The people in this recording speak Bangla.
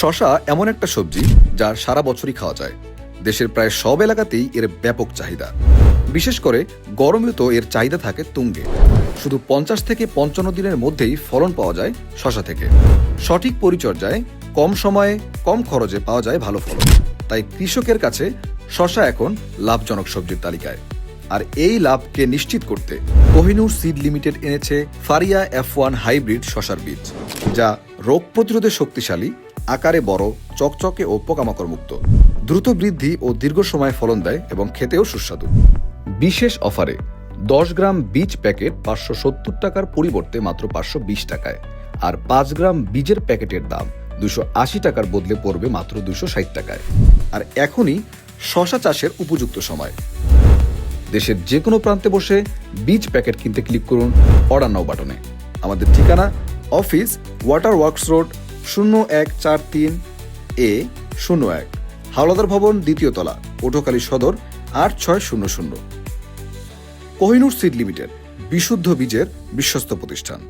শশা এমন একটা সবজি যা সারা বছরই খাওয়া যায়। দেশের প্রায় সব এলাকাতেই এর ব্যাপক চাহিদা। বিশেষ করে গরমে তো এর চাহিদা থাকে তুঙ্গে। শুধু পঞ্চাশ থেকে পঞ্চান্ন দিনের মধ্যেই ফলন পাওয়া যায় শশা থেকে। সঠিক পরিচর্যায় কম সময়ে কম খরচে পাওয়া যায় ভালো ফলন। তাই কৃষকের কাছে শশা এখন লাভজনক সবজির তালিকায়। আর এই লাভকে নিশ্চিত করতে কোহিনুর সিড লিমিটেড এনেছে ফারিয়া এফ ওয়ান হাইব্রিড শশার বীজ, যা রোগ প্রতিরোধে শক্তিশালী, আকারে বড়, চকচকে ও পোকামাকড় মুক্ত দ্রুত বৃদ্ধি ও দীর্ঘ সময় ফলন দেয় এবং খেতেও সুস্বাদু। বিশেষ অফারে দশ গ্রাম বীজ প্যাকেট পাঁচশো সত্তর টাকার পরিবর্তে মাত্র পাঁচশো বিশ টাকায়, আর পাঁচ গ্রাম বীজের প্যাকেটের দাম দুশো আশি টাকার বদলে পড়বে মাত্র দুশো ষাট টাকায়। আর এখনই শশা চাষের উপযুক্ত সময়। দেশের যে কোনো প্রান্তে বসে বীজ প্যাকেট কিনতে ক্লিক করুন অর্ডার নাও বাটনে। আমাদের ঠিকানা অফিস ওয়াটার ওয়ার্কস রোড শূন্য এক চার তিন এ শূন্য এক, হাওলাদার ভবন দ্বিতীয় তলা পটুয়াখালী সদর আট ছয় শূন্য শূন্য। কোহিনুর সিড লিমিটেড, বিশুদ্ধ বীজের বিশ্বস্ত প্রতিষ্ঠান।